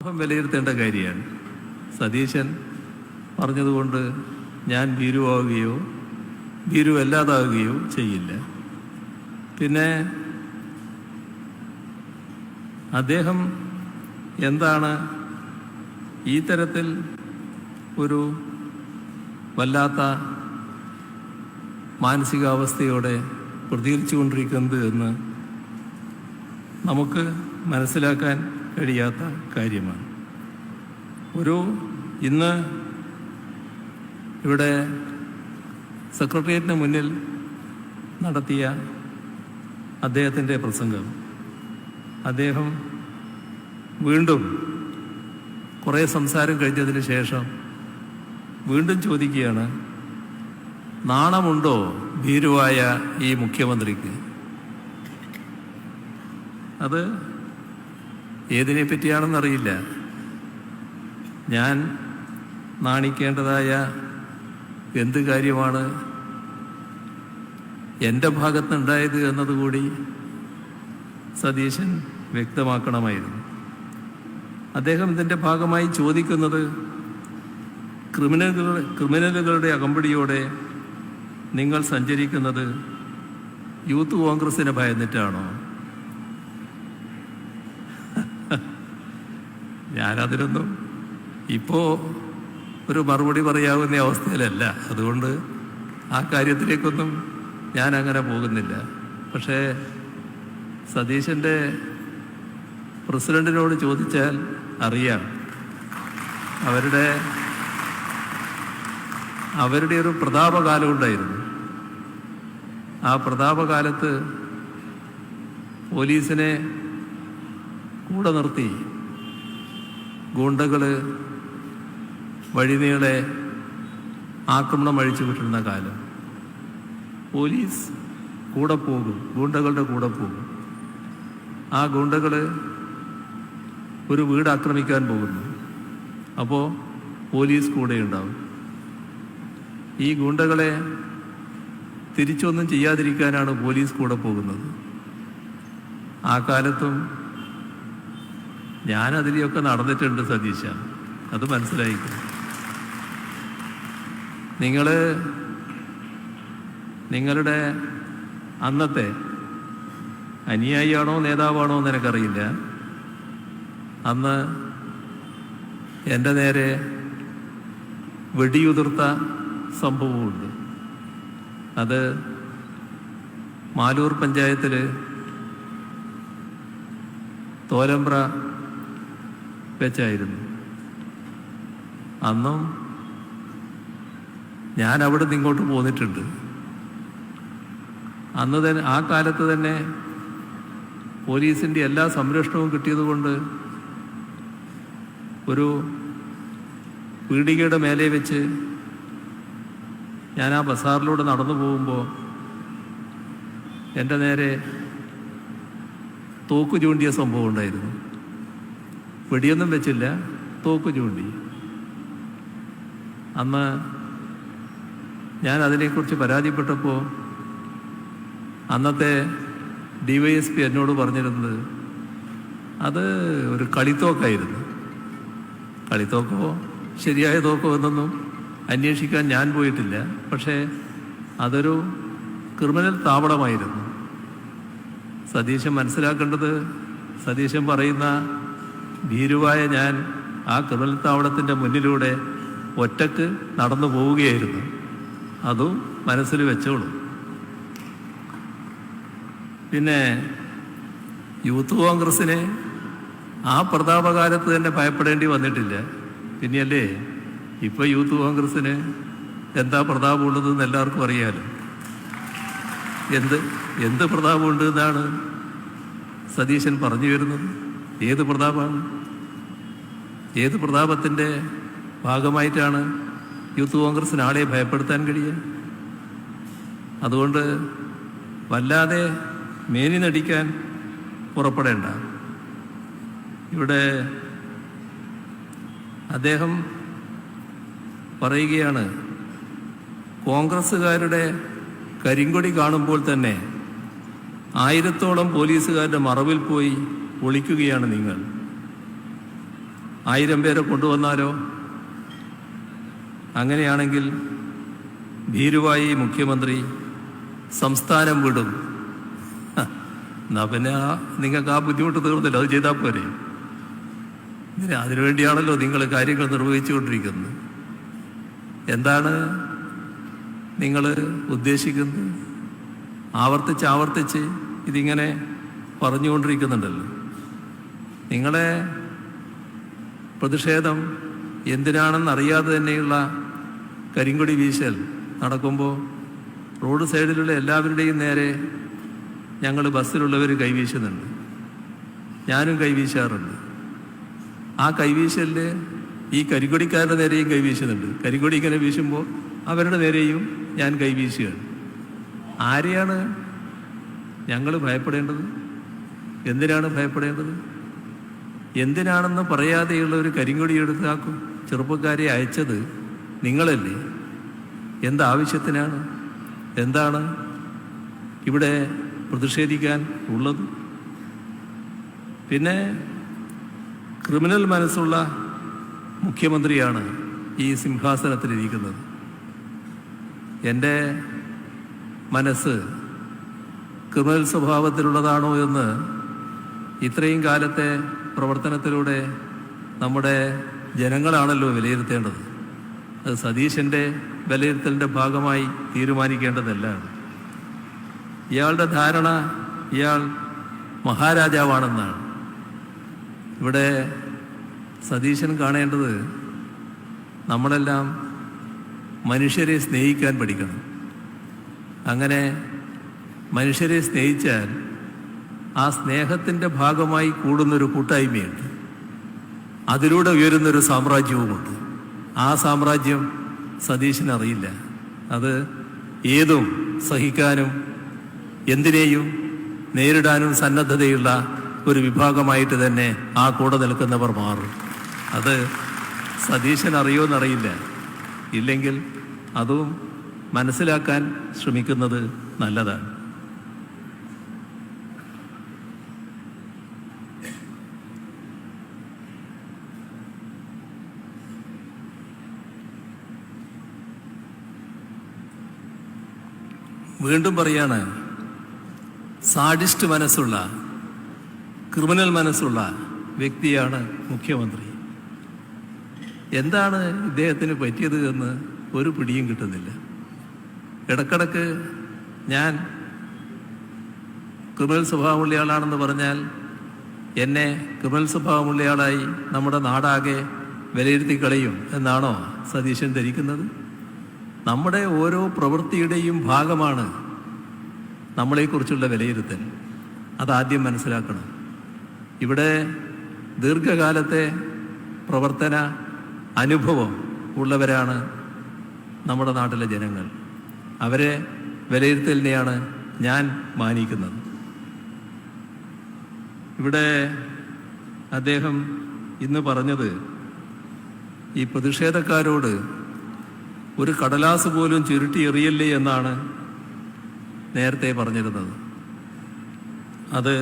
സമൂഹം വിലയിരുത്തേണ്ട കാര്യമാണ്. സതീശൻ പറഞ്ഞതുകൊണ്ട് ഞാൻ ഭീരുവാകുകയോ ഭീരുവല്ലാതാവുകയോ ചെയ്യില്ല. പിന്നെ അദ്ദേഹം എന്താണ് ഈ തരത്തിൽ ഒരു വല്ലാത്ത മാനസികാവസ്ഥയോടെ പ്രതികരിച്ചുകൊണ്ടിരിക്കുന്നത് എന്ന് നമുക്ക് മനസ്സിലാക്കാൻ കഴിയാത്ത കാര്യമാണ്. ഒരു ഇന്ന് ഇവിടെ സെക്രട്ടേറിയറ്റിന് മുന്നിൽ നടത്തിയ അദ്ദേഹത്തിന്റെ പ്രസംഗം. അദ്ദേഹം വീണ്ടും കുറേ സംസാരം കഴിഞ്ഞതിന് ശേഷം വീണ്ടും ചോദിക്കുകയാണ് നാണമുണ്ടോ ഭീരുവായ ഈ മുഖ്യമന്ത്രിക്ക്? അത് ഏതിനെ പറ്റിയാണെന്നറിയില്ല ഞാൻ നാണിക്കേണ്ടതായ എന്ത് കാര്യമാണ് എന്റെ ഭാഗത്തുനിന്നുണ്ടായത് എന്നതുകൂടി സതീശൻ വ്യക്തമാക്കണമായിരുന്നു. അദ്ദേഹം ഇതിന്റെ ഭാഗമായി ചോദിക്കുന്നത് ക്രിമിനലുകളുടെ ക്രിമിനലുകളുടെ അകമ്പടിയോടെ നിങ്ങൾ സഞ്ചരിക്കുന്നത് യൂത്ത് കോൺഗ്രസിനെ ഭയന്നിട്ടാണോ? ഞാനതിനൊന്നും ഇപ്പോൾ ഒരു മറുപടി പറയാവുന്ന അവസ്ഥയിലല്ല. അതുകൊണ്ട് ആ കാര്യത്തിലേക്കൊന്നും ഞാൻ അങ്ങനെ പോകുന്നില്ല. പക്ഷേ സതീശന്റെ പ്രസിഡന്റിനോട് ചോദിച്ചാൽ അറിയാം. അവരുടെ അവരുടെ ഒരു പ്രതാപകാലം ഉണ്ടായിരുന്നു. ആ പ്രതാപകാലത്ത് പോലീസിനെ കൂടെ നിർത്തി ഗൂണ്ടകൾ വഴിനീളെ ആക്രമണം അഴിച്ചു വിട്ടിരുന്ന കാലം. പോലീസ് കൂടെ പോകും ഗൂണ്ടകളുടെ കൂടെ പോകും. ആ ഗൂണ്ടകൾ ഒരു വീട് ആക്രമിക്കാൻ പോകുന്നു. അപ്പോൾ പോലീസ് കൂടെ ഉണ്ടാവും. ഈ ഗൂണ്ടകളെ തിരിച്ചൊന്നും ചെയ്യാതിരിക്കാനാണ് പോലീസ് കൂടെ പോകുന്നത്. ആ കാലത്തും ഞാൻ അതിലെയൊക്കെ നടന്നിട്ടുണ്ട് സതീശ. അത് മനസ്സിലായിക്കും? നിങ്ങൾ നിങ്ങളുടെ അന്നത്തെ അനുയായിയാണോ നേതാവാണോ എന്ന് എനിക്കറിയില്ല അന്ന് എന്റെ നേരെ വെടിയുതിർത്ത സംഭവമുണ്ട്. അത് മാലൂർ പഞ്ചായത്തിൽ തോലമ്പ്ര വെച്ചായിരുന്നു അന്നും ഞാൻ അവിടെ നിന്ന് ഇങ്ങോട്ട് പോന്നിട്ടുണ്ട്. അന്ന് തന്നെ ആ കാലത്ത് തന്നെ പോലീസിന്റെ എല്ലാ സംരക്ഷണവും കിട്ടിയതുകൊണ്ട് ഒരു പീടികയുടെ മേലെ വെച്ച് ഞാൻ ആ ബസാറിലൂടെ നടന്നു പോകുമ്പോൾ എന്റെ നേരെ തോക്ക് ചൂണ്ടിയ സംഭവം ഉണ്ടായിരുന്നു. വെടിയൊന്നും വെച്ചില്ല. തോക്ക് ചൂണ്ടി. അന്ന് ഞാൻ അതിനെക്കുറിച്ച് പരാതിപ്പെട്ടപ്പോൾ അന്നത്തെ ഡി വൈ എന്നോട് പറഞ്ഞിരുന്നത് അത് ഒരു കളിത്തോക്കായിരുന്നു. കളിത്തോക്കോ ശരിയായ തോക്കോ എന്നൊന്നും അന്വേഷിക്കാൻ ഞാൻ പോയിട്ടില്ല. പക്ഷേ അതൊരു ക്രിമിനൽ താവളമായിരുന്നു. സതീശൻ മനസ്സിലാക്കേണ്ടത് സതീശൻ പറയുന്ന ഭീരുവായ ഞാൻ ആ ക്രിമിനൽ മുന്നിലൂടെ ഒറ്റയ്ക്ക് നടന്നു പോവുകയായിരുന്നു. അതും മനസ്സിൽ വെച്ചോളൂ. പിന്നെ യൂത്ത് കോൺഗ്രസ്സിനെ ആ പ്രതാപകാലത്ത് തന്നെ ഭയപ്പെടേണ്ടി വന്നിട്ടില്ല. പിന്നെയല്ലേ ഇപ്പൊ യൂത്ത് കോൺഗ്രസ്സിന് എന്താ പ്രതാപമുള്ളത് എന്ന് എല്ലാവർക്കും അറിയാലോ. എന്ത് എന്ത് പ്രതാപമുണ്ട് എന്നാണ് സതീശൻ പറഞ്ഞു വരുന്നത്. ഏത് പ്രതാപമാണ്? ഏത് പ്രതാപത്തിന്റെ ഭാഗമായിട്ടാണ് യൂത്ത് കോൺഗ്രസ്സിന് ആളെ ഭയപ്പെടുത്താൻ കഴിയുക? അതുകൊണ്ട് വല്ലാതെ മേനി നടിക്കാൻ പുറപ്പെടേണ്ട. ഇവിടെ അദ്ദേഹം പറയുകയാണ് കോൺഗ്രസ്സുകാരുടെ കരിങ്കൊടി കാണുമ്പോൾ തന്നെ ആയിരത്തോളം പോലീസുകാരുടെ മറവിൽ പോയി ഒളിക്കുകയാണ് നിങ്ങൾ. ആയിരം പേരെ കൊണ്ടുവന്നാലോ അങ്ങനെയാണെങ്കിൽ ഭീരുവായി മുഖ്യമന്ത്രി സംസ്ഥാനം വിടും. എന്നാ പിന്നെ നിങ്ങൾക്ക് ആ ബുദ്ധിമുട്ട് തീർന്നില്ല അത് ചെയ്താൽ പോരെ. ഇതിന് അതിനുവേണ്ടിയാണല്ലോ നിങ്ങൾ കാര്യങ്ങൾ നിർവഹിച്ചുകൊണ്ടിരിക്കുന്നത്. എന്താണ് നിങ്ങൾ ഉദ്ദേശിക്കുന്നത്? ആവർത്തിച്ച് ആവർത്തിച്ച് ഇതിങ്ങനെ പറഞ്ഞുകൊണ്ടിരിക്കുന്നുണ്ടല്ലോ. നിങ്ങളെ പ്രതിഷേധം എന്തിനാണെന്ന് അറിയാതെ തന്നെയുള്ള കരിങ്കൊടി വീശൽ നടക്കുമ്പോൾ റോഡ് സൈഡിലുള്ള എല്ലാവരുടെയും നേരെ ഞങ്ങൾ ബസ്സിലുള്ളവർ കൈവീശുന്നുണ്ട്. ഞാനും കൈവീശാറുണ്ട്. ആ കൈവീശലിൽ ഈ കരിക്കൊടിക്കാരുടെ നേരെയും കൈവീശുന്നുണ്ട്. കരിക്കൊടി ഇങ്ങനെ വീശുമ്പോൾ അവരുടെ നേരെയും ഞാൻ കൈവീശുകയാണ്. ആരെയാണ് ഞങ്ങൾ ഭയപ്പെടേണ്ടത്? എന്തിനാണ് ഭയപ്പെടേണ്ടത്? എന്തിനാണെന്ന് പറയാതെയുള്ള ഒരു കരിങ്കൊടി എടുത്താക്കും ചെറുപ്പക്കാരെ അയച്ചത് നിങ്ങളല്ലേ? എന്താവശ്യത്തിനാണ് എന്താണ് ഇവിടെ പ്രതിഷേധിക്കാൻ ഉള്ളത്? പിന്നെ ക്രിമിനൽ മനസ്സുള്ള മുഖ്യമന്ത്രിയാണ് ഈ സിംഹാസനത്തിലിരിക്കുന്നത്. എന്റെ മനസ്സ് ക്രിമിനൽ സ്വഭാവത്തിലുള്ളതാണോ എന്ന് ഇത്രയും കാലത്തെ പ്രവർത്തനത്തിലൂടെ നമ്മുടെ ജനങ്ങളാണല്ലോ വിലയിരുത്തേണ്ടത്. അത് സതീശന്റെ വിലയിരുത്തലിന്റെ ഭാഗമായി തീരുമാനിക്കേണ്ടതല്ല ഇയാളുടെ ധാരണ ഇയാൾ മഹാരാജാവാണെന്നാണ്. ഇവിടെ സതീശൻ കാണേണ്ടത് നമ്മളെല്ലാം മനുഷ്യരെ സ്നേഹിക്കാൻ പഠിക്കണം. അങ്ങനെ മനുഷ്യരെ സ്നേഹിച്ചാൽ ആ സ്നേഹത്തിന്റെ ഭാഗമായി കൂടുന്നൊരു കൂട്ടായ്മയുണ്ട്. അതിലൂടെ ഉയരുന്നൊരു സാമ്രാജ്യവുമുണ്ട്. ആ സാമ്രാജ്യം സതീശന് അറിയില്ല. അത് ഏതും സഹിക്കാനും എന്തിനേയും നേരിടാനും സന്നദ്ധതയുള്ള ഒരു വിഭാഗമായിട്ട് തന്നെ ആ കൂടെ നിൽക്കുന്നവർ മാറും. അത് സതീശൻ അറിയുമെന്നറിയില്ല ഇല്ലെങ്കിൽ അതും മനസ്സിലാക്കാൻ ശ്രമിക്കുന്നത് നല്ലതാണ്. വീണ്ടും പറയാണ് സാഡിസ്റ്റ് മനസ്സുള്ള ക്രിമിനൽ മനസ്സുള്ള വ്യക്തിയാണ് മുഖ്യമന്ത്രി. എന്താണ് ഇദ്ദേഹത്തിന് പറ്റിയത് എന്ന് ഒരു പിടിയും കിട്ടുന്നില്ല. ഇടക്കിടക്ക് ഞാൻ ക്രിമിനൽ സ്വഭാവമുള്ളയാളാണെന്ന് പറഞ്ഞാൽ എന്നെ ക്രിമിനൽ സ്വഭാവമുള്ളയാളായി നമ്മുടെ നാടാകെ വിലയിരുത്തി കളയും എന്നാണോ സതീശൻ ധരിക്കുന്നത്? നമ്മുടെ ഓരോ പ്രവൃത്തിയുടെയും ഭാഗമാണ് നമ്മളെക്കുറിച്ചുള്ള വിലയിരുത്തൽ. അതാദ്യം മനസ്സിലാക്കണം. ഇവിടെ ദീർഘകാലത്തെ പ്രവർത്തന അനുഭവം ഉള്ളവരാണ് നമ്മുടെ നാട്ടിലെ ജനങ്ങൾ. അവരെ വിലയിരുത്തലിനെയാണ് ഞാൻ മാനിക്കുന്നത്. ഇവിടെ അദ്ദേഹം ഇന്ന് പറഞ്ഞത് ഈ പ്രതിഷേധക്കാരോട് ഒരു കടലാസ് പോലും ചുരുട്ടി എറിയല്ലേ എന്നാണ് നേരത്തെ പറഞ്ഞിരുന്നത്. അത്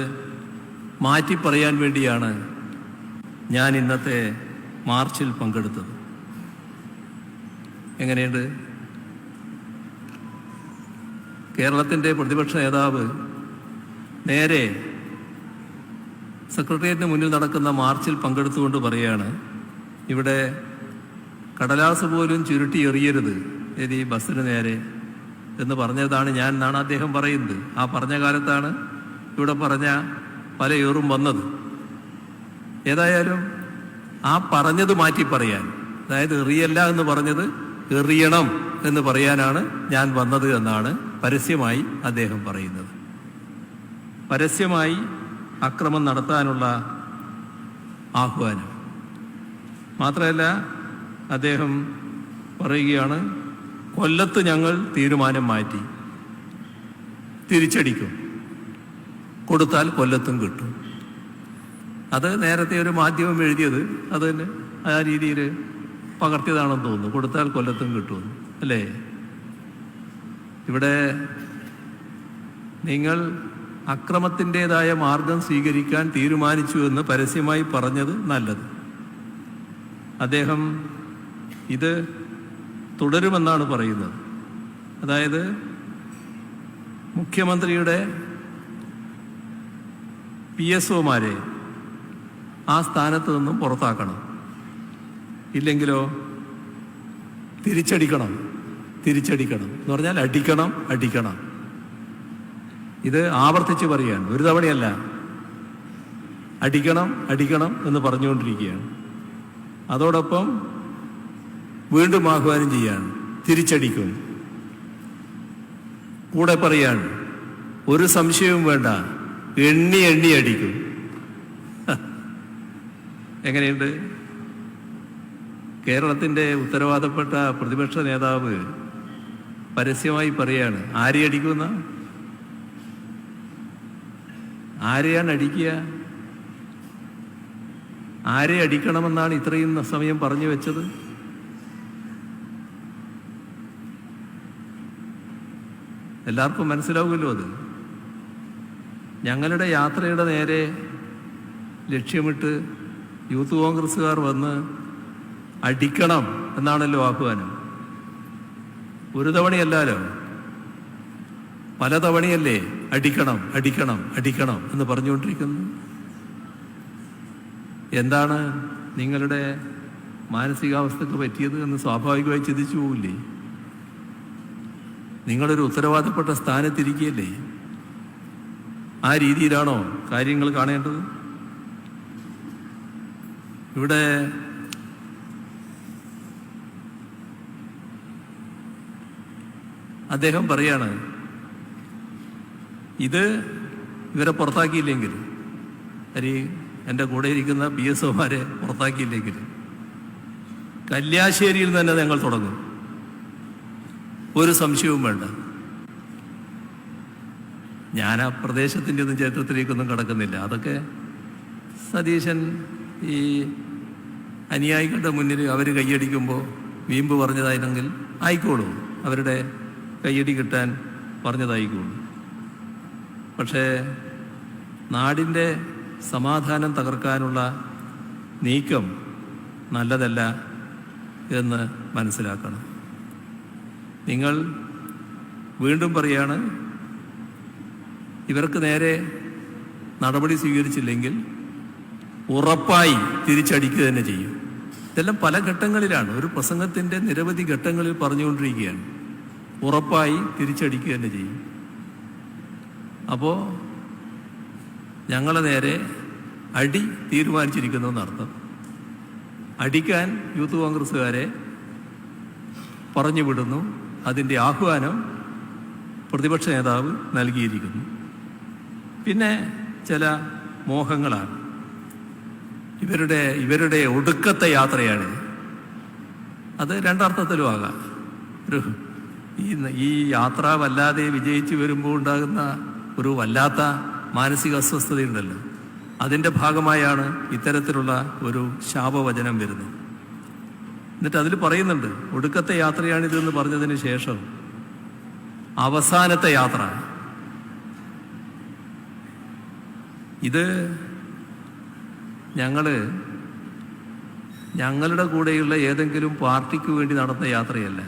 മാറ്റി പറയാൻ വേണ്ടിയാണ് ഞാൻ ഇന്നത്തെ മാർച്ചിൽ പങ്കെടുത്തത്. എങ്ങനെയുണ്ട്? കേരളത്തിന്റെ പ്രതിപക്ഷ നേതാവ് നേരെ സെക്രട്ടേറിയറ്റിന് മുന്നിൽ നടക്കുന്ന മാർച്ചിൽ പങ്കെടുത്തുകൊണ്ട് പറയുകയാണ് ഇവിടെ കടലാസ് പോലും ചുരുട്ടി എറിയരുത്. ഇനി ബസ്സിന് നേരെ എന്ന് പറഞ്ഞതാണ് ഞാൻ എന്നാണ് അദ്ദേഹം പറയുന്നത്. ആ പറഞ്ഞ കാലത്താണ് ഇവിടെ പറഞ്ഞ പല ഏറും വന്നത്. ഏതായാലും ആ പറഞ്ഞത് മാറ്റി പറയാൻ അതായത് എറിയല്ല എന്ന് പറഞ്ഞത് എറിയണം എന്ന് പറയാനാണ് ഞാൻ വന്നത് എന്നാണ് പരസ്യമായി അദ്ദേഹം പറയുന്നത്. പരസ്യമായി അക്രമം നടത്താനുള്ള ആഹ്വാനം. മാത്രമല്ല അദ്ദേഹം പറയുകയാണ് കൊല്ലത്ത് ഞങ്ങൾ തീരുമാനം മാറ്റി. തിരിച്ചടിക്കും. കൊടുത്താൽ കൊല്ലത്തും കിട്ടും. അത് നേരത്തെ ഒരു മാധ്യമം എഴുതിയത് അത് തന്നെ ആ രീതിയിൽ പകർത്തിയതാണെന്ന് തോന്നുന്നു. കൊടുത്താൽ കൊല്ലത്തും കിട്ടുമെന്ന്. അല്ലേ? ഇവിടെ നിങ്ങൾ അക്രമത്തിന്റെതായ മാർഗം സ്വീകരിക്കാൻ തീരുമാനിച്ചു എന്ന് പരസ്യമായി പറഞ്ഞത് നല്ലത്. അദ്ദേഹം ഇത് തുടരുമെന്നാണ് പറയുന്നത്. അതായത് മുഖ്യമന്ത്രിയുടെ പി എസ് ഒമാരെ ആ സ്ഥാനത്ത് നിന്നും പുറത്താക്കണം. ഇല്ലെങ്കിലോ തിരിച്ചടിക്കണം. തിരിച്ചടിക്കണം. എന്ന് പറഞ്ഞാൽ അടിക്കണം അടിക്കണം. ഇത് ആവർത്തിച്ച് പറയുകയാണ്. ഒരു തവണയല്ല. അടിക്കണം അടിക്കണം എന്ന് പറഞ്ഞുകൊണ്ടിരിക്കുകയാണ്. അതോടൊപ്പം വീണ്ടും ആഹ്വാനം ചെയ്യാണ്. തിരിച്ചടിക്കും. കൂടെ പറയാണ് ഒരു സംശയവും വേണ്ട. എണ്ണി എണ്ണി അടിക്കും. എങ്ങനെയുണ്ട്? കേരളത്തിന്റെ ഉത്തരവാദപ്പെട്ട പ്രതിപക്ഷ നേതാവ് പരസ്യമായി പറയാണ് ആരെ അടിക്കുന്ന ആരെയാണ് അടിക്കുക? ആരെ അടിക്കണമെന്നാണ് ഇത്രയും സമയം പറഞ്ഞു വെച്ചത്? എല്ലാവർക്കും മനസ്സിലാവുമല്ലോ അത്. ഞങ്ങളുടെ യാത്രയുടെ നേരെ ലക്ഷ്യമിട്ട് യൂത്ത് കോൺഗ്രസ്സുകാർ വന്ന് അടിക്കണം എന്നാണല്ലോ ആഹ്വാനം. ഒരു തവണയല്ലാലോ? പല തവണയല്ലേ? അടിക്കണം അടിക്കണം അടിക്കണം എന്ന് പറഞ്ഞുകൊണ്ടിരിക്കുന്നു. എന്താണ് നിങ്ങളുടെ മാനസികാവസ്ഥക്ക് പറ്റിയത് എന്ന് സ്വാഭാവികമായി ചിന്തിച്ചു പോവില്ലേ? നിങ്ങളൊരു ഉത്തരവാദപ്പെട്ട സ്ഥാനത്തിരിക്കുകയല്ലേ ആ രീതിയിലാണോ കാര്യങ്ങൾ കാണേണ്ടത്? ഇവിടെ അദ്ദേഹം പറയാണ് ഇത് ഇവരെ പുറത്താക്കിയില്ലെങ്കിൽ അരി എന്റെ കൂടെ ഇരിക്കുന്ന പി എസ് ഒമാരെ പുറത്താക്കിയില്ലെങ്കിൽ കല്യാശ്ശേരിയിൽ തന്നെ ഞങ്ങൾ തുടങ്ങും. ഒരു സംശയവും വേണ്ട. ഞാൻ ആ പ്രദേശത്തിന്റെ ഒന്നും ചരിത്രത്തിലേക്കൊന്നും കടക്കുന്നില്ല. അതൊക്കെ സതീശൻ ഈ അനുയായികളുടെ മുന്നിൽ അവർ കൈയടിക്കുമ്പോൾ വീമ്പ് പറഞ്ഞതായിരുന്നെങ്കിൽ ആയിക്കോളൂ. അവരുടെ കയ്യടി കിട്ടാൻ പറഞ്ഞതായിക്കോളൂ. പക്ഷേ നാടിന്റെ സമാധാനം തകർക്കാനുള്ള നീക്കം നല്ലതല്ല എന്ന് മനസ്സിലാക്കണം. നിങ്ങൾ വീണ്ടും പറയാണ് ഇവർക്ക് നേരെ നടപടി സ്വീകരിച്ചില്ലെങ്കിൽ ഉറപ്പായി തിരിച്ചടിക്കുക തന്നെ ചെയ്യും. ഇതെല്ലാം പല ഘട്ടങ്ങളിലാണ്. ഒരു പ്രസംഗത്തിന്റെ നിരവധി ഘട്ടങ്ങളിൽ പറഞ്ഞുകൊണ്ടിരിക്കുകയാണ്. ഉറപ്പായി തിരിച്ചടിക്കുക തന്നെ ചെയ്യും. അപ്പോൾ ഞങ്ങളെ നേരെ അടി തീരുമാനിച്ചിരിക്കുന്നു എന്നർത്ഥം. അടിക്കാൻ യൂത്ത് കോൺഗ്രസ്സുകാരെ പറഞ്ഞു വിടുന്നു. അതിന്റെ ആഹ്വാനം പ്രതിപക്ഷ നേതാവ് നൽകിയിരിക്കുന്നു. പിന്നെ ചില മോഹങ്ങളാണ്. ഇവരുടെ ഇവരുടെ ഒടുക്കത്തെ യാത്രയാണ്. അത് രണ്ടർത്ഥത്തിലും ആകാം. ഒരു ഈ ഈ യാത്ര വല്ലാതെ വിജയിച്ചു വരുമ്പോൾ ഉണ്ടാകുന്ന ഒരു വല്ലാത്ത മാനസിക അസ്വസ്ഥതയുണ്ടല്ലോ. അതിന്റെ ഭാഗമായാണ് ഇത്തരത്തിലുള്ള ഒരു ശാപവചനം വരുന്നത്. എന്നിട്ട് അതിൽ പറയുന്നുണ്ട് ഒടുക്കത്തെ യാത്രയാണിതെന്ന് പറഞ്ഞതിന് ശേഷം അവസാനത്തെ യാത്ര. ഇത് ഞങ്ങൾ ഞങ്ങളുടെ കൂടെയുള്ള ഏതെങ്കിലും പാർട്ടിക്ക് വേണ്ടി നടന്ന യാത്രയല്ല.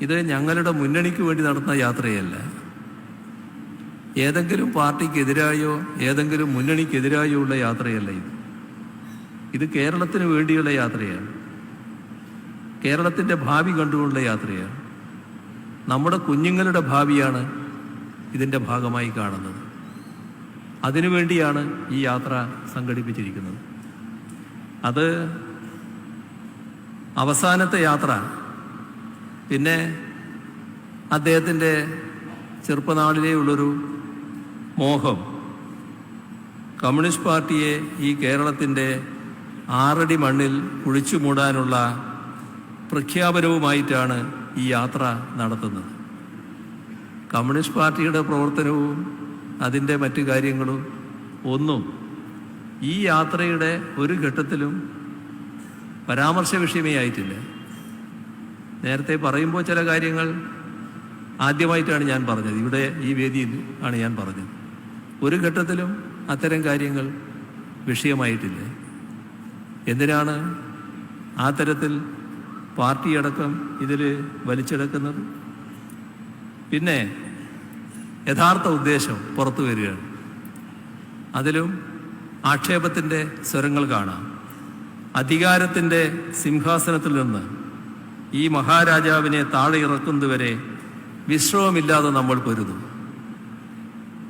ഇത് ഞങ്ങളുടെ മുന്നണിക്ക് വേണ്ടി നടന്ന യാത്രയല്ല. ഏതെങ്കിലും പാർട്ടിക്കെതിരായോ ഏതെങ്കിലും മുന്നണിക്കെതിരായോ ഉള്ള യാത്രയല്ല ഇത്. ഇത് കേരളത്തിന് വേണ്ടിയുള്ള യാത്രയാണ്. കേരളത്തിന്റെ ഭാവി കണ്ടുകൊണ്ടുള്ള യാത്രയാണ്. നമ്മുടെ കുഞ്ഞുങ്ങളുടെ ഭാവിയാണ് ഇതിന്റെ ഭാഗമായി കാണുന്നത്. അതിനുവേണ്ടിയാണ് ഈ യാത്ര സംഘടിപ്പിച്ചിരിക്കുന്നത്. അത് അവസാനത്തെ യാത്ര. പിന്നെ അദ്ദേഹത്തിന്റെ ചെറുപ്പനാളിലേ ഉള്ളൊരു മോഹം. കമ്മ്യൂണിസ്റ്റ് പാർട്ടിയെ ഈ കേരളത്തിന്റെ ആറടി മണ്ണിൽ കുഴിച്ചു മൂടാനുള്ള പ്രഖ്യാപനവുമായിട്ടാണ് ഈ യാത്ര നടത്തുന്നത്. കമ്മ്യൂണിസ്റ്റ് പാർട്ടിയുടെ പ്രവർത്തനവും അതിന്റെ മറ്റു കാര്യങ്ങളും ഒന്നും ഈ യാത്രയുടെ ഒരു ഘട്ടത്തിലും പരാമർശ വിഷയമേ ആയിട്ടില്ല. നേരത്തെ പറയുമ്പോൾ ചില കാര്യങ്ങൾ ആദ്യമായിട്ടാണ് ഞാൻ പറഞ്ഞത്. ഇവിടെ ഈ വേദിയിൽ ആണ് ഞാൻ പറഞ്ഞത്. ഒരു ഘട്ടത്തിലും അത്തരം കാര്യങ്ങൾ വിഷയമായിട്ടില്ല. എന്തിനാണ് ആ തരത്തിൽ പാർട്ടിയടക്കം ഇതിൽ വലിച്ചെടുക്കുന്നത്? പിന്നെ യഥാർത്ഥ ഉദ്ദേശം പുറത്തു വരികയാണ്. അതിലും ആക്ഷേപത്തിന്റെ സ്വരങ്ങൾ കാണാം. അധികാരത്തിന്റെ സിംഹാസനത്തിൽ നിന്ന് ഈ മഹാരാജാവിനെ താഴെ ഇറക്കുന്നതുവരെ വിശ്രമമില്ലാതെ നമ്മൾ പൊരുതും.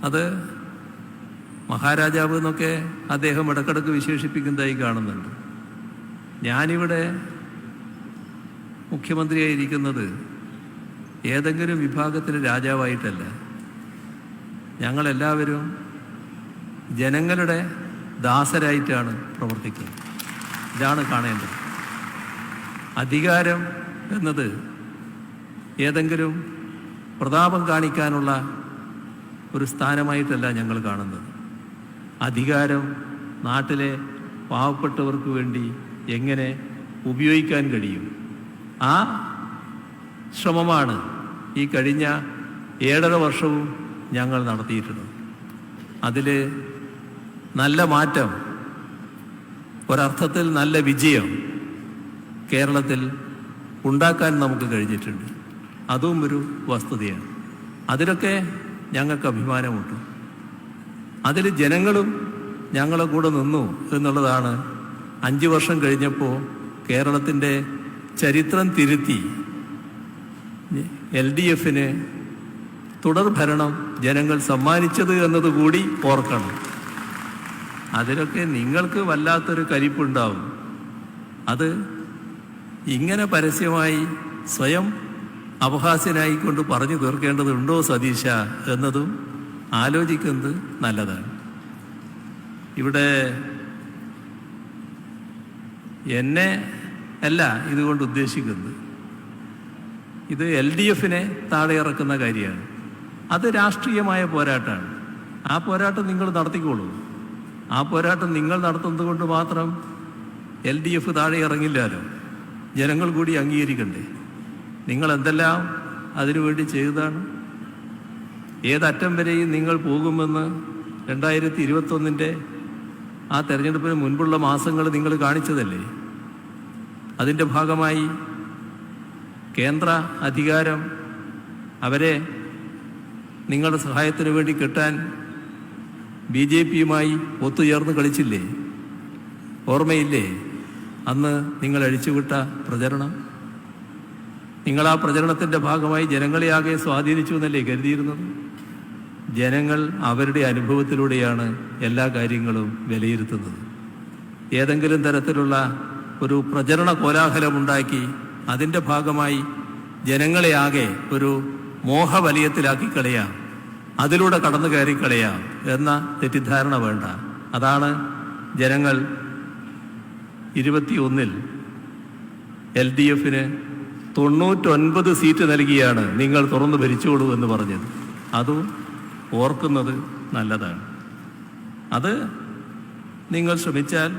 അത് മഹാരാജാവ് എന്നൊക്കെ അദ്ദേഹം ഇടക്കിടക്ക് വിശേഷിപ്പിക്കുന്നതായി കാണുന്നുണ്ട്. ഞാനിവിടെ മുഖ്യമന്ത്രിയായിരിക്കുന്നത് ഏതെങ്കിലും വിഭാഗത്തിലെ രാജാവായിട്ടല്ല. ഞങ്ങളെല്ലാവരും ജനങ്ങളുടെ ദാസരായിട്ടാണ് പ്രവർത്തിക്കുന്നത്. ഇതാണ് കാണേണ്ടത്. അധികാരം എന്നത് ഏതെങ്കിലും പ്രതാപം കാണിക്കാനുള്ള ഒരു സ്ഥാനമായിട്ടല്ല ഞങ്ങൾ കാണുന്നത്. അധികാരം നാട്ടിലെ പാവപ്പെട്ടവർക്ക് വേണ്ടി എങ്ങനെ ഉപയോഗിക്കാൻ കഴിയും? ആ ശ്രമമാണ് ഈ കഴിഞ്ഞ ഏഴര വർഷവും ഞങ്ങൾ നടത്തിയിട്ടുള്ളത്. അതിൽ നല്ല മാറ്റം ഒരർത്ഥത്തിൽ നല്ല വിജയം കേരളത്തിൽ ഉണ്ടാക്കാൻ നമുക്ക് കഴിഞ്ഞിട്ടുണ്ട്. അതും ഒരു വസ്തുതയാണ്. അതിലൊക്കെ ഞങ്ങൾക്ക് അഭിമാനമുണ്ട്. അതിൽ ജനങ്ങളും ഞങ്ങളെ കൂടെ നിന്നു എന്നുള്ളതാണ് അഞ്ച് വർഷം കഴിഞ്ഞപ്പോൾ കേരളത്തിന്റെ ചരിത്രം തിരുത്തി. എൽ ഡി എഫിന് തുടർ ഭരണം ജനങ്ങൾ സമ്മാനിച്ചത് എന്നതുകൂടി ഓർക്കണം. അതിലൊക്കെ നിങ്ങൾക്ക് വല്ലാത്തൊരു കലിപ്പുണ്ടാവും അത് ഇങ്ങനെ പരസ്യമായി സ്വയം അപഹാസ്യനായിക്കൊണ്ട് പറഞ്ഞു തീർക്കേണ്ടതുണ്ടോ സതീശ എന്നതും ആലോചിക്കുന്നത് നല്ലതാണ്. ഇവിടെ എന്നെ അല്ല ഇതുകൊണ്ട് ഉദ്ദേശിക്കുന്നത്. ഇത് എൽ ഡി എഫിനെ താഴെ ഇറക്കുന്ന കാര്യമാണ്. അത് രാഷ്ട്രീയമായ പോരാട്ടമാണ്. ആ പോരാട്ടം നിങ്ങൾ നടത്തിക്കോളൂ. ആ പോരാട്ടം നിങ്ങൾ നടത്തുന്നത് കൊണ്ട് മാത്രം എൽ ഡി എഫ് താഴെ ഇറങ്ങില്ലാലോ? ജനങ്ങൾ കൂടി അംഗീകരിക്കണ്ടേ? നിങ്ങൾ എന്തെല്ലാം അതിനുവേണ്ടി ചെയ്തതാണ്? ഏതറ്റം വരെയും നിങ്ങൾ പോകുമെന്ന് രണ്ടായിരത്തി ഇരുപത്തൊന്നിന്റെ ആ തെരഞ്ഞെടുപ്പിന് മുൻപുള്ള മാസങ്ങൾ നിങ്ങൾ കാണിച്ചതല്ലേ? അതിന്റെ ഭാഗമായി കേന്ദ്ര അധികാരം അവരെ നിങ്ങളുടെ സഹായത്തിന് വേണ്ടി കിട്ടാൻ ബി ജെ പിയുമായി ഒത്തുചേർന്ന് കളിച്ചില്ലേ? ഓർമ്മയില്ലേ? അന്ന് നിങ്ങൾ അഴിച്ചുവിട്ട പ്രചരണം? നിങ്ങൾ ആ പ്രചരണത്തിന്റെ ഭാഗമായി ജനങ്ങളെയാകെ സ്വാധീനിച്ചു എന്നല്ലേ കരുതിയിരുന്നത്? ജനങ്ങൾ അവരുടെ അനുഭവത്തിലൂടെയാണ് എല്ലാ കാര്യങ്ങളും വിലയിരുത്തുന്നത്. ഏതെങ്കിലും തരത്തിലുള്ള ഒരു പ്രചരണ കോലാഹലമുണ്ടാക്കി അതിന്റെ ഭാഗമായി ജനങ്ങളെ ആകെ ഒരു മോഹവലയത്തിലാക്കി കളയാം അതിലൂടെ കടന്നു കയറി കളയാം എന്ന തെറ്റിദ്ധാരണ വേണ്ട. അതാണ് ജനങ്ങൾ ഇരുപത്തിയൊന്നിൽ എൽ ഡി എഫിന് തൊണ്ണൂറ്റൊൻപത് സീറ്റ് നൽകിയാണ് നിങ്ങൾ തുറന്നു ഭരിച്ചോളൂ എന്ന് പറഞ്ഞത്. അതും ഓർക്കുന്നത് നല്ലതാണ്. അത് നിങ്ങൾ ശ്രമിച്ചാൽ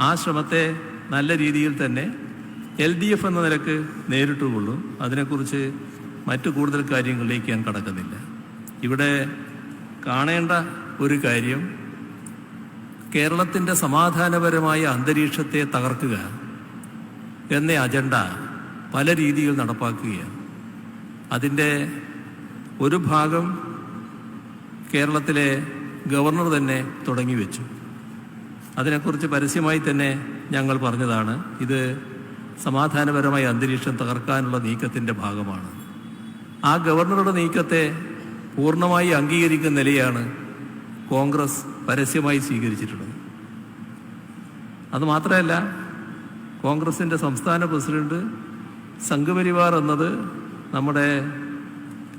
ആ ശ്രമത്തെ നല്ല രീതിയിൽ തന്നെ എൽ ഡി എഫ് എന്ന നിലയ്ക്ക് നേരിട്ടുകൊള്ളും. അതിനെക്കുറിച്ച് മറ്റു കൂടുതൽ കാര്യങ്ങളിലേക്ക് ഞാൻ കടക്കുന്നില്ല. ഇവിടെ കാണേണ്ട ഒരു കാര്യം കേരളത്തിന്റെ സമാധാനപരമായ അന്തരീക്ഷത്തെ തകർക്കുക എന്ന അജണ്ട പല രീതിയിൽ നടപ്പാക്കുകയാണ്. അതിന്റെ ഒരു ഭാഗം കേരളത്തിലെ ഗവർണർ തന്നെ തുടങ്ങി വെച്ചു. അതിനെക്കുറിച്ച് പരസ്യമായി തന്നെ ഞങ്ങൾ പറഞ്ഞതാണ്. ഇത് സമാധാനപരമായ അന്തരീക്ഷം തകർക്കാനുള്ള നീക്കത്തിന്റെ ഭാഗമാണ്. ആ ഗവർണറുടെ നീക്കത്തെ പൂർണമായി അംഗീകരിക്കുന്ന നിലയാണ് കോൺഗ്രസ് പരസ്യമായി സ്വീകരിച്ചിട്ടുള്ളത്. അതുമാത്രമല്ല കോൺഗ്രസിന്റെ സംസ്ഥാന പ്രസിഡന്റ് സംഘപരിവാർ എന്നത് നമ്മുടെ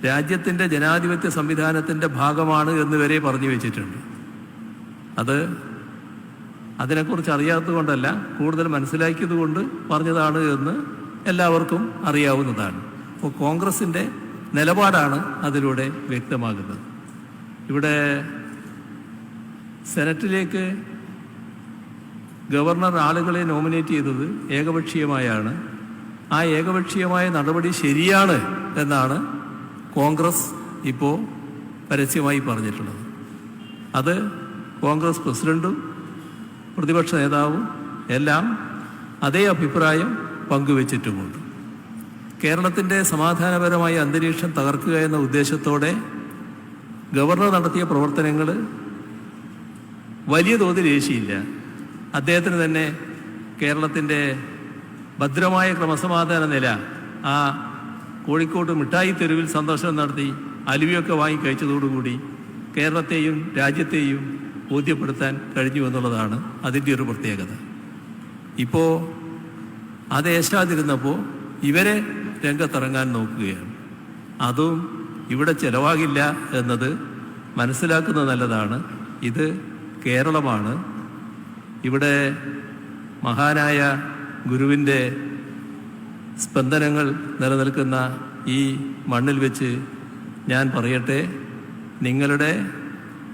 രാജ്യത്തിന്റെ ജനാധിപത്യ സംവിധാനത്തിന്റെ ഭാഗമാണ് എന്ന് വരെ പറഞ്ഞു വെച്ചിട്ടുണ്ട്. അത് അതിനെക്കുറിച്ച് അറിയാത്തത് കൊണ്ടല്ല കൂടുതൽ മനസ്സിലാക്കിയത് കൊണ്ട് പറഞ്ഞതാണ് എന്ന് എല്ലാവർക്കും അറിയാവുന്നതാണ്. അപ്പോൾ കോൺഗ്രസിന്റെ നിലപാടാണ് അതിലൂടെ വ്യക്തമാകുന്നത്. ഇവിടെ സെനറ്റിലേക്ക് ഗവർണർ ആളുകളെ നോമിനേറ്റ് ചെയ്തത് ഏകപക്ഷീയമായാണ്. ആ ഏകപക്ഷീയമായ നടപടി ശരിയാണ് എന്നാണ് കോൺഗ്രസ് ഇപ്പോൾ പരസ്യമായി പറഞ്ഞിട്ടുള്ളത്. അത് കോൺഗ്രസ് പ്രസിഡന്റും പ്രതിപക്ഷ നേതാവും എല്ലാം അതേ അഭിപ്രായം പങ്കുവച്ചിട്ടുമുണ്ട്. കേരളത്തിന്റെ സമാധാനപരമായ അന്തരീക്ഷം തകർക്കുക എന്ന ഉദ്ദേശത്തോടെ ഗവർണർ നടത്തിയ പ്രവർത്തനങ്ങൾ വലിയ തോതിൽ ഏശിയില്ല. അദ്ദേഹത്തിന് തന്നെ കേരളത്തിന്റെ ഭദ്രമായ ക്രമസമാധാന നില ആ കോഴിക്കോട് മിഠായി തെരുവിൽ സന്ദർശനം നടത്തി അലുവിയൊക്കെ വാങ്ങി കഴിച്ചതോടുകൂടി കേരളത്തെയും രാജ്യത്തെയും ബോധ്യപ്പെടുത്താൻ കഴിഞ്ഞു എന്നുള്ളതാണ് അതിന്റെ ഒരു പ്രത്യേകത. ഇപ്പോൾ അത് ഏശാതിരുന്നപ്പോൾ ഇവരെ രംഗത്തിറങ്ങാൻ നോക്കുകയാണ്. അതും ഇവിടെ ചിലവാകില്ല എന്നത് മനസ്സിലാക്കുന്നത് നല്ലതാണ്. ഇത് കേരളമാണ്. ഇവിടെ മഹാനായ ഗുരുവിന്റെ സ്പന്ദനങ്ങൾ നിലനിൽക്കുന്ന ഈ മണ്ണിൽ വെച്ച് ഞാൻ പറയട്ടെ നിങ്ങളുടെ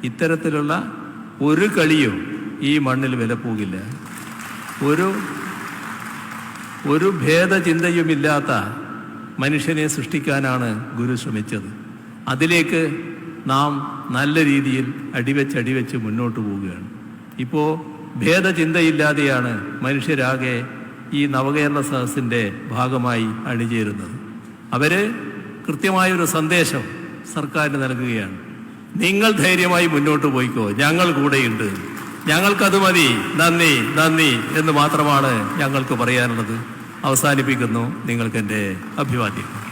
ഇത്തരത്തിലുള്ള ഒരു കളിയും ഈ മണ്ണിൽ വില പോകില്ല. ഒരു ഒരു ഭേദചിന്തയുമില്ലാത്ത മനുഷ്യനെ സൃഷ്ടിക്കാനാണ് ഗുരു ശ്രമിച്ചത്. അതിലേക്ക് നാം നല്ല രീതിയിൽ അടിവെച്ച് അടിവെച്ച് മുന്നോട്ട് പോവുകയാണ്. ഇപ്പോൾ ഭേദചിന്തയില്ലാതെയാണ് മനുഷ്യരാകെ ഈ നവകേരള സദസ്സിന്റെ ഭാഗമായി അണിചേരുന്നത്. അവർ കൃത്യമായൊരു സന്ദേശം സർക്കാരിന് നൽകുകയാണ്. നിങ്ങൾ ധൈര്യമായി മുന്നോട്ട് പോയിക്കോ. ഞങ്ങൾ കൂടെയുണ്ട്. ഞങ്ങൾക്കത് മതി. നന്ദി നന്ദി എന്ന് മാത്രമാണ് ഞങ്ങൾക്ക് പറയാനുള്ളത്. അവസാനിപ്പിക്കുന്നു. നിങ്ങൾക്കെന്റെ അഭിവാദ്യം